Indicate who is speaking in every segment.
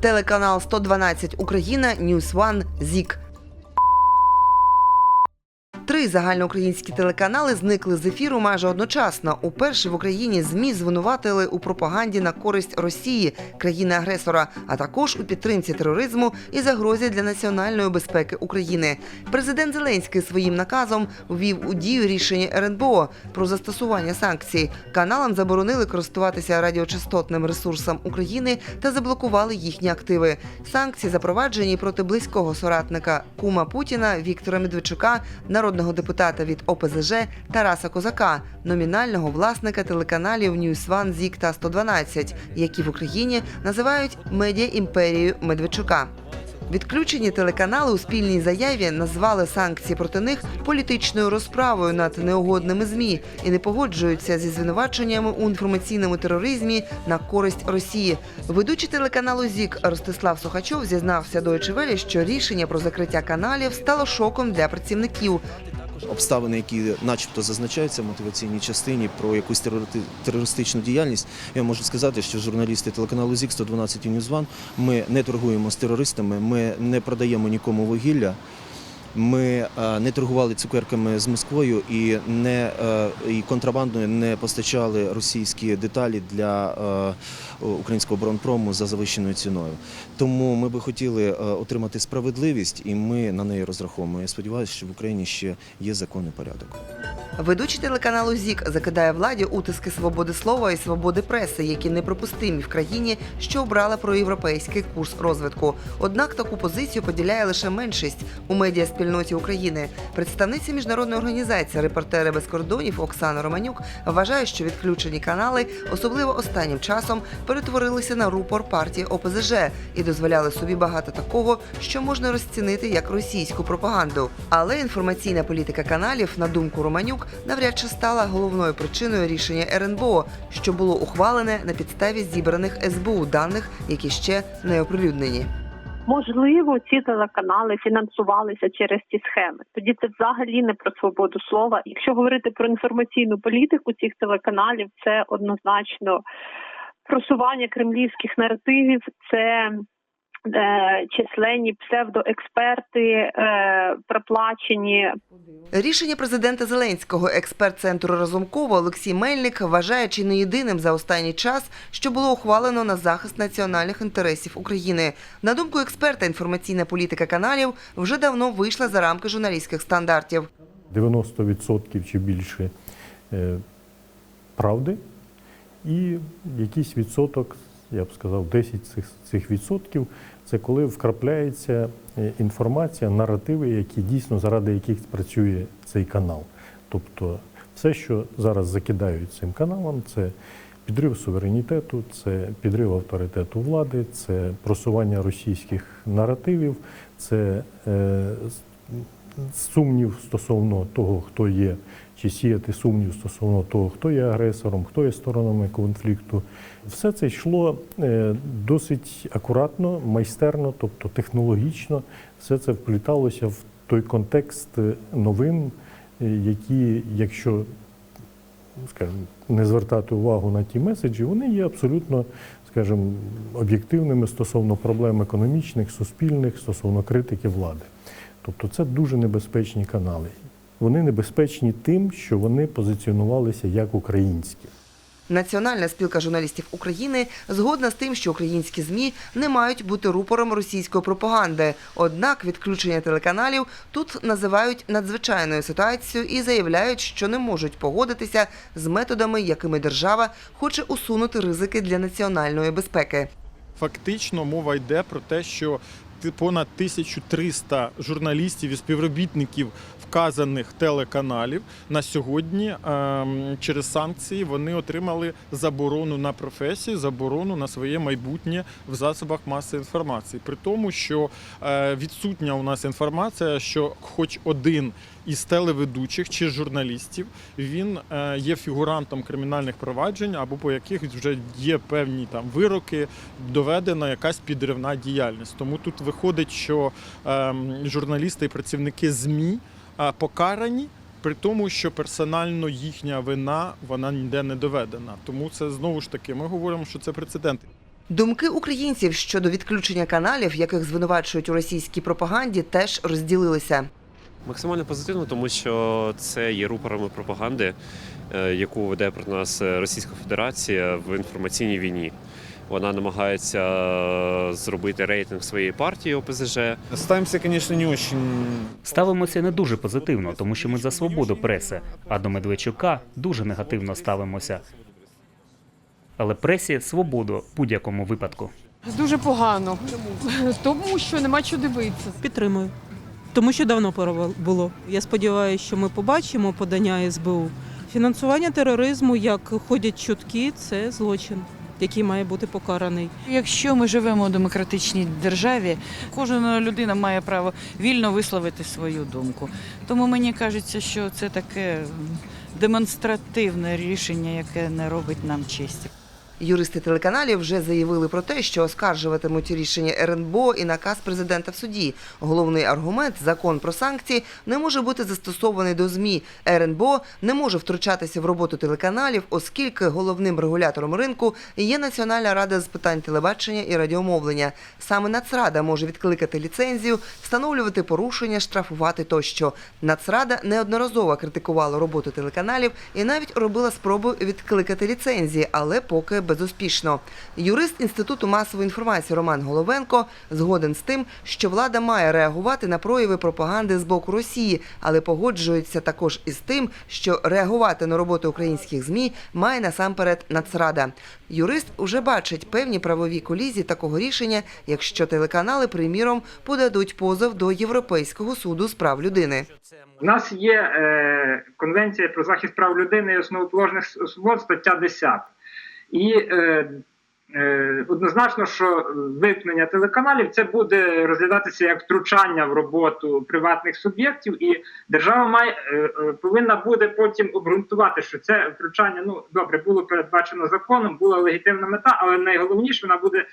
Speaker 1: телеканал 112 Україна, News One, ЗІК. Три загальноукраїнські телеканали зникли з ефіру майже одночасно. Уперше в Україні ЗМІ звинуватили у пропаганді на користь Росії, країни-агресора, а також у підтримці тероризму і загрозі для національної безпеки України. Президент Зеленський своїм наказом ввів у дію рішення РНБО про застосування санкцій. Каналам заборонили користуватися радіочастотним ресурсом України та заблокували їхні активи. Санкції запроваджені проти близького соратника кума Путіна Віктора Медведчука, народного депутата від ОПЗЖ Тараса Козака, номінального власника телеканалів One, ЗІК та 112, які в Україні називають медіа імперією Медведчука. Відключені телеканали у спільній заяві назвали санкції проти них політичною розправою над неугодними змі і не погоджуються зі звинуваченнями у інформаційному тероризмі на користь Росії. Ведучий телеканалу ЗІК Ростислав Сухачов зізнався Deutsche Welle, що рішення про закриття каналів стало шоком для працівників.
Speaker 2: Обставини, які начебто зазначаються в мотиваційній частині про якусь терористичну діяльність, я можу сказати, що журналісти телеканалу ЗІК 112 і News One, ми не торгуємо з терористами, ми не продаємо нікому вугілля. Ми е, не торгували цукерками з Москвою і не е, і контрабандою не постачали російські деталі для е, українського оборонпрому за завищеною ціною. Тому ми би хотіли отримати справедливість, і ми на неї розраховуємо. Я сподіваюся, що в Україні ще є законний порядок.
Speaker 1: Ведучий телеканалу ЗІК закидає владі утиски свободи слова і свободи преси, які неприпустимі в країні, що обрала проєвропейський курс розвитку. Однак таку позицію поділяє лише меншість у медіаспільноті України. Представниця міжнародної організації Репортери без кордонів Оксана Романюк вважає, що відключені канали, особливо останнім часом, перетворилися на рупор партії ОПЗЖ і дозволяли собі багато такого, що можна розцінити як російську пропаганду. Але інформаційна політика каналів, на думку Романюк, навряд чи стала головною причиною рішення РНБО, що було ухвалене на підставі зібраних СБУ даних, які ще не оприлюднені.
Speaker 3: Можливо, ці телеканали фінансувалися через ці схеми. Тоді це взагалі не про свободу слова. Якщо говорити про інформаційну політику цих телеканалів, це однозначно просування кремлівських наративів, це численні псевдоексперти, е, проплачені
Speaker 1: Рішення президента Зеленського, експерт центру Разумкова Олексій Мельник вважає чи не єдиним за останній час, що було ухвалено на захист національних інтересів України. На думку експерта, інформаційна політика каналів вже давно вийшла за рамки журналістських стандартів.
Speaker 4: 90% чи більше е, правди, і якийсь відсоток, я б сказав, 10 цих, цих відсотків це коли вкрапляється е, інформація, наративи, які дійсно заради яких працює цей канал. Тобто все, що зараз закидають цим каналам, це підрив суверенітету, це підрив авторитету влади, це просування російських наративів, це е, сумнів стосовно того, хто є, чи сіяти сумнів стосовно того, хто є агресором, хто є сторонами конфлікту. Все це йшло е, досить акуратно, майстерно, тобто технологічно. Все це впліталося в той контекст е, новин, е, які, якщо скажімо, не звертати увагу на ті меседжі, вони є абсолютно, скажімо, об'єктивними стосовно проблем економічних, суспільних, стосовно критики влади. Тобто це дуже небезпечні канали. Вони небезпечні тим, що вони позиціонувалися як українські.
Speaker 1: Національна спілка журналістів України згодна з тим, що українські змі не мають бути рупором російської пропаганди. Однак відключення телеканалів тут називають надзвичайною ситуацією і заявляють, що не можуть погодитися з методами, якими держава хоче усунути ризики для національної безпеки.
Speaker 5: Фактично мова йде про те, що понад 1300 журналістів і співробітників вказаних телеканалів на сьогодні ем, через санкції вони отримали заборону на професію, заборону на своє майбутнє в засобах масової інформації. При тому, що е, відсутня у нас інформація, що хоч один із телеведучих чи журналістів він е, є фігурантом кримінальних проваджень або по яких вже є певні там вироки, доведена якась підривна діяльність. Тому тут виходить, що ем, журналісти і працівники ЗМІ е, покарані. При тому, що персонально їхня вина вона ніде не доведена. Тому це знову ж таки ми говоримо, що це прецедент.
Speaker 1: Думки українців щодо відключення каналів, яких звинувачують у російській пропаганді, теж розділилися.
Speaker 6: Максимально позитивно, тому що це є рупорами пропаганди, е, яку веде проти нас е, Російська Федерація в інформаційній війні. Вона намагається е, зробити рейтинг своєї партії ОПЗЖ.
Speaker 7: Ставимся, конечно, не очень
Speaker 8: Ставимося не дуже позитивно, тому що ми за свободу преси, а до Медведчука дуже негативно ставимося. Але пресі свободу в будь-якому випадку.
Speaker 9: Дуже погано, тому що нема що дивитися.
Speaker 10: Підтримую. Тому що давно пора було. Я сподіваюся, що ми побачимо подання СБУ. Фінансування тероризму, як ходять чутки, це злочин, який має бути покараний.
Speaker 11: Якщо ми живемо у демократичній державі, кожна людина має право вільно висловити свою думку. Тому мені кажеться, що це таке демонстративне рішення, яке не робить нам честі.
Speaker 1: Юристи телеканалів вже заявили про те, що оскаржуватимуть рішення РНБО і наказ президента в суді. Головний аргумент закон про санкції не може бути застосований до змі. РНБО не може втручатися в роботу телеканалів, оскільки головним регулятором ринку є Національна рада з питань телебачення і радіомовлення. Саме Нацрада може відкликати ліцензію, встановлювати порушення, штрафувати тощо. Нацрада неодноразово критикувала роботу телеканалів і навіть робила спробу відкликати ліцензії, але поки безуспішно. Юрист інституту масової інформації Роман Головенко згоден з тим, що влада має реагувати на прояви пропаганди з боку Росії, але погоджується також із тим, що реагувати на роботу українських змі має насамперед Нацрада. Юрист уже бачить певні правові колізії такого рішення, якщо телеканали, приміром, подадуть позов до Європейського суду з прав людини.
Speaker 12: У нас є е, Конвенція про захист прав людини і основоположних свобод, стаття 10. І е, е, однозначно, що вимкнення телеканалів це буде розглядатися як втручання в роботу приватних суб'єктів, і держава має е, е, повинна буде потім обґрунтувати, що це втручання ну добре було передбачено законом, була легітимна мета, але найголовніше вона буде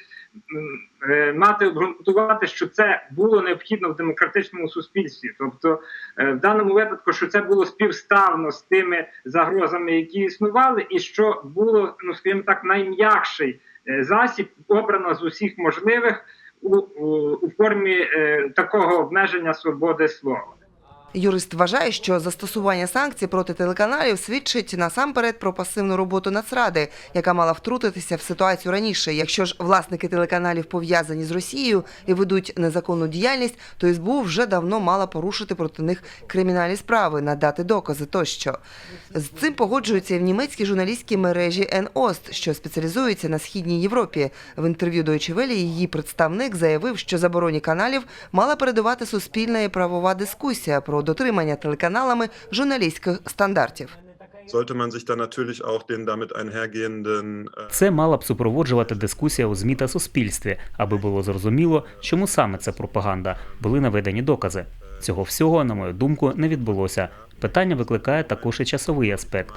Speaker 12: мати обґрунтувати, що це було необхідно в демократичному суспільстві. Тобто, е, в даному випадку, що це було співставно з тими загрозами, які існували, і що було, ну скажімо так, найм'якший е, засіб обрано з усіх можливих у, у, у формі е, такого обмеження свободи слова.
Speaker 1: Юрист вважає, що застосування санкцій проти телеканалів свідчить насамперед про пасивну роботу Нацради, яка мала втрутитися в ситуацію раніше. Якщо ж власники телеканалів пов'язані з Росією і ведуть незаконну діяльність, то СБУ вже давно мала порушити проти них кримінальні справи, надати докази тощо. З цим погоджуються і в німецькій журналістській мережі НОСТ, що спеціалізується на східній Європі. В інтерв'ю Deutsche Welle її представник заявив, що забороні каналів мала передувати суспільна і правова дискусія про дотримання телеканалами журналістських стандартів.
Speaker 13: äh,
Speaker 8: Це мала б супроводжувати дискусія у ЗМІ та суспільстві, аби було зрозуміло, чому саме це пропаганда. Були наведені докази. Цього всього, на мою думку, не відбулося. Питання викликає також і часовий аспект.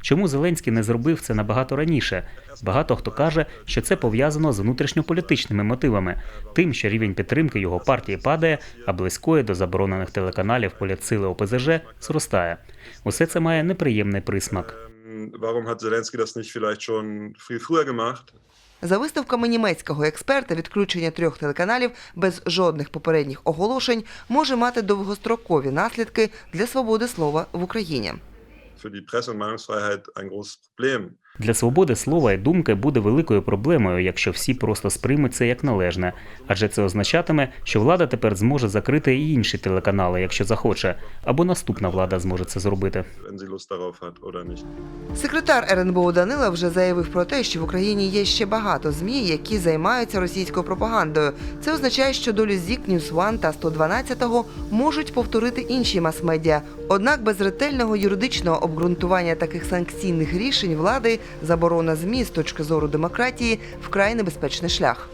Speaker 8: Чому Зеленський не зробив це набагато раніше? Багато хто каже, що це пов'язано з внутрішньополітичними мотивами, тим, що рівень підтримки його партії падає, а близької до заборонених телеканалів політсили ОПЗЖ зростає. Усе це має неприємний присмак.
Speaker 13: ähm, warum hat Zelensky das nicht vielleicht schon viel früher gemacht?
Speaker 1: За виставками німецького експерта, відключення трьох телеканалів без жодних попередніх оголошень може мати довгострокові наслідки для свободи слова в Україні.
Speaker 13: Für die Presse- und Meinungsfreiheit ein großes Problem.
Speaker 8: Для свободи слова і думки буде великою проблемою, якщо всі просто сприймуть це як належне, адже це означатиме, що влада тепер зможе закрити і інші телеканали, якщо захоче, або наступна влада зможе це зробити.
Speaker 1: Секретар РНБО Данила вже заявив про те, що в Україні є ще багато змі, які займаються російською пропагандою. Це означає, що долю ЗІК, News One та 112 можуть повторити інші мас-медіа. Однак без ретельного юридичного обґрунтування таких санкційних рішень влади заборона змі з точки зору демократії вкрай небезпечний шлях.